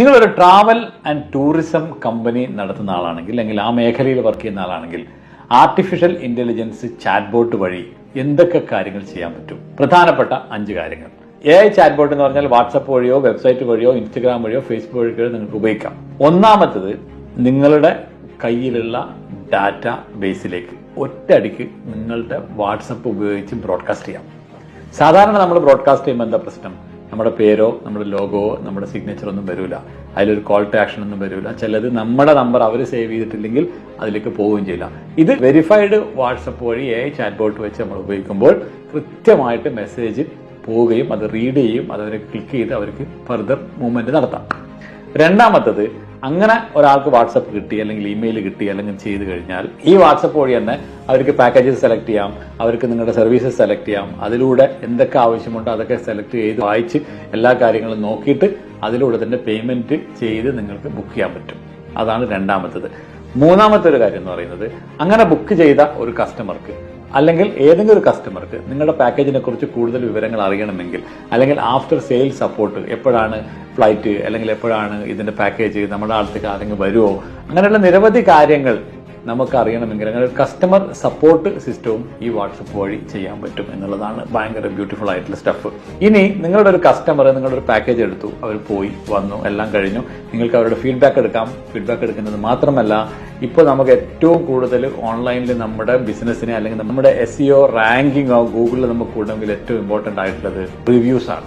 നിങ്ങളൊരു travel and tourism company നടത്തുന്ന ആളാണെങ്കിൽ അല്ലെങ്കിൽ ആ മേഖലയിൽ വർക്ക് ചെയ്യുന്ന ആളാണെങ്കിൽ ആർട്ടിഫിഷ്യൽ ഇന്റലിജൻസ് ചാറ്റ് ബോട്ട് വഴി എന്തൊക്കെ കാര്യങ്ങൾ ചെയ്യാൻ പറ്റും? പ്രധാനപ്പെട്ട അഞ്ച് കാര്യങ്ങൾ. എ ഐ ചാറ്റ് ബോട്ട് എന്ന് പറഞ്ഞാൽ വാട്സപ്പ് വഴിയോ വെബ്സൈറ്റ് വഴിയോ ഇൻസ്റ്റഗ്രാം വഴിയോ ഫേസ്ബുക്ക് വഴിയോ നിങ്ങൾക്ക് ഉപയോഗിക്കാം. ഒന്നാമത്തത് നിങ്ങളുടെ കയ്യിലുള്ള ഡാറ്റ ബേസിലേക്ക് ഒറ്റയടിക്ക് നിങ്ങളുടെ വാട്സപ്പ് ഉപയോഗിച്ച് ബ്രോഡ്കാസ്റ്റ് ചെയ്യാം. സാധാരണ നമ്മൾ ബ്രോഡ്കാസ്റ്റ് ചെയ്യുമ്പോൾ എന്താ പ്രശ്നം? നമ്മുടെ പേരോ നമ്മുടെ ലോഗോവോ നമ്മുടെ സിഗ്നേച്ചർ ഒന്നും വരില്ല അതിലൊരു കോൾ ടു ആക്ഷൻ ഒന്നും വരില്ല ചിലത് നമ്മുടെ നമ്പർ അവർ സേവ് ചെയ്തിട്ടില്ലെങ്കിൽ അതിലേക്ക് പോവുകയും ചെയ്യില്ല. ഇത് വെരിഫൈഡ് വാട്സപ്പ് വഴി എ ചാറ്റ് ബോട്ട് വെച്ച് നമ്മൾ ഉപയോഗിക്കുമ്പോൾ കൃത്യമായിട്ട് മെസ്സേജ് പോവുകയും അത് റീഡ് ചെയ്യും അത് അവരെ ക്ലിക്ക് ചെയ്ത് അവർക്ക് ഫർദർ മൂവ്മെന്റ് നടത്താം. രണ്ടാമത്തത് അങ്ങനെ ഒരാൾക്ക് വാട്സപ്പ് കിട്ടി അല്ലെങ്കിൽ ഇമെയിൽ കിട്ടി അല്ലെങ്കിൽ ചെയ്ത് കഴിഞ്ഞാൽ ഈ വാട്സപ്പ് വഴി തന്നെ അവർക്ക് പാക്കേജസ് സെലക്ട് ചെയ്യാം അവർക്ക് നിങ്ങളുടെ സർവീസസ് സെലക്ട് ചെയ്യാം. അതിലൂടെ എന്തൊക്കെ ആവശ്യമുണ്ടോ അതൊക്കെ സെലക്ട് ചെയ്ത് വായിച്ച് എല്ലാ കാര്യങ്ങളും നോക്കിയിട്ട് അതിലൂടെ തന്നെ പേയ്മെന്റ് ചെയ്ത് നിങ്ങൾക്ക് ബുക്ക് ചെയ്യാൻ പറ്റും. അതാണ് രണ്ടാമത്തത്. മൂന്നാമത്തെ ഒരു കാര്യം എന്ന് പറയുന്നത് അങ്ങനെ ബുക്ക് ചെയ്ത ഒരു കസ്റ്റമർക്ക് അല്ലെങ്കിൽ ഏതെങ്കിലും ഒരു കസ്റ്റമർക്ക് നിങ്ങളുടെ പാക്കേജിനെ കുറിച്ച് കൂടുതൽ വിവരങ്ങൾ അറിയണമെങ്കിൽ അല്ലെങ്കിൽ ആഫ്റ്റർ സെയിൽ സപ്പോർട്ട് എപ്പോഴാണ് ഫ്ലൈറ്റ് അല്ലെങ്കിൽ എപ്പോഴാണ് ഇതിന്റെ പാക്കേജ് നമ്മുടെ അടുത്തേക്ക് ആരെങ്കിലും വരുമോ അങ്ങനെയുള്ള നിരവധി കാര്യങ്ങൾ നമുക്ക് അറിയണമെങ്കിൽ അങ്ങനെ ഒരു കസ്റ്റമർ സപ്പോർട്ട് സിസ്റ്റവും ഈ വാട്സപ്പ് വഴി ചെയ്യാൻ പറ്റും എന്നുള്ളതാണ് ഭയങ്കര ബ്യൂട്ടിഫുൾ ആയിട്ടുള്ള സ്റ്റഫ് ഇനി നിങ്ങളുടെ ഒരു കസ്റ്റമർ നിങ്ങളുടെ ഒരു പാക്കേജ് എടുത്തു. അവർ പോയി വന്നു എല്ലാം കഴിഞ്ഞു. നിങ്ങൾക്ക് അവരുടെ ഫീഡ്ബാക്ക് എടുക്കാം. ഫീഡ്ബാക്ക് എടുക്കുന്നത് മാത്രമല്ല ഇപ്പോൾ നമുക്ക് ഏറ്റവും കൂടുതൽ ഓൺലൈനിൽ നമ്മുടെ ബിസിനസ്സിനെ അല്ലെങ്കിൽ നമ്മുടെ എസ് സിഒ റാങ്കിങ്ങോ ഗൂഗിളിൽ നമുക്ക് കൂടണമെങ്കിൽ ഏറ്റവും ഇമ്പോർട്ടന്റ് ആയിട്ടുള്ളത് റിവ്യൂസ് ആണ്.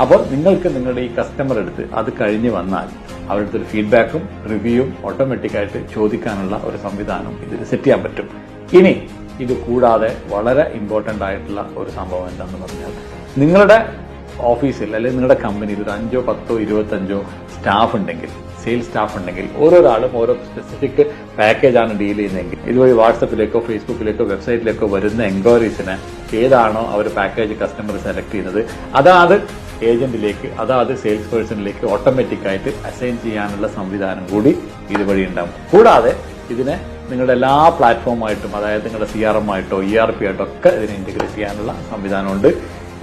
അപ്പോൾ നിങ്ങൾക്ക് നിങ്ങളുടെ ഈ കസ്റ്റമർ എടുത്ത് അത് കഴിഞ്ഞ് വന്നാൽ അവരുടെ ഒരു ഫീഡ്ബാക്കും റിവ്യൂവും ഓട്ടോമാറ്റിക്കായിട്ട് ചോദിക്കാനുള്ള ഒരു സംവിധാനം ഇതിൽ സെറ്റ് ചെയ്യാൻ പറ്റും. ഇനി ഇത് കൂടാതെ വളരെ ഇമ്പോർട്ടന്റ് ആയിട്ടുള്ള ഒരു സംഭവം എന്താണെന്ന് പറഞ്ഞാൽ നിങ്ങളുടെ ഓഫീസിൽ അല്ലെങ്കിൽ നിങ്ങളുടെ കമ്പനിയിൽ ഒരു അഞ്ചോ പത്തോ ഇരുപത്തഞ്ചോ സ്റ്റാഫ് ഉണ്ടെങ്കിൽ സെയിൽസ് സ്റ്റാഫ് ഉണ്ടെങ്കിൽ ഓരോരാളും ഓരോ സ്പെസിഫിക് പാക്കേജാണ് ഡീൽ ചെയ്യുന്നതെങ്കിൽ ഇതുവഴി വാട്സപ്പിലേക്കോ ഫേസ്ബുക്കിലേക്കോ വെബ്സൈറ്റിലേക്കോ വരുന്ന എൻക്വയറീസിന് ഏതാണോ അവർ പാക്കേജ് കസ്റ്റമർ സെലക്ട് ചെയ്യുന്നത്. അതാത് ഏജന്റിലേക്ക് അതാത് സെയിൽസ് പേഴ്സണിലേക്ക് ഓട്ടോമാറ്റിക് ആയിട്ട് അസൈൻ ചെയ്യാനുള്ള സംവിധാനം കൂടി ഇതുവഴി ഉണ്ടാവും കൂടാതെ ഇതിനെ നിങ്ങളുടെ എല്ലാ പ്ലാറ്റ്ഫോമായിട്ടും അതായത് നിങ്ങളുടെ സി ആർ എം ആയിട്ടോ ഇ ആർ പി ആയിട്ടോ ഒക്കെ ഇതിനെ ഇന്റഗ്രേറ്റ് ചെയ്യാനുള്ള സംവിധാനമുണ്ട്.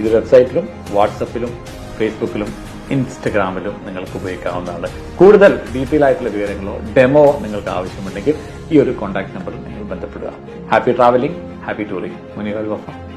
ഇത് വെബ്സൈറ്റിലും വാട്സപ്പിലും ഫേസ്ബുക്കിലും ഇൻസ്റ്റഗ്രാമിലും നിങ്ങൾക്ക് ഉപയോഗിക്കാവുന്നതാണ്. കൂടുതൽ ഡീറ്റെയിൽ ആയിട്ടുള്ള വിവരങ്ങളോ ഡെമോ നിങ്ങൾക്ക് ആവശ്യമുണ്ടെങ്കിൽ ഈ ഒരു കോൺടാക്ട് നമ്പറിൽ നിങ്ങൾ ബന്ധപ്പെടുക. ഹാപ്പി ട്രാവലിംഗ് ഹാപ്പി ടൂറിംഗ് മുനികൾ വഫ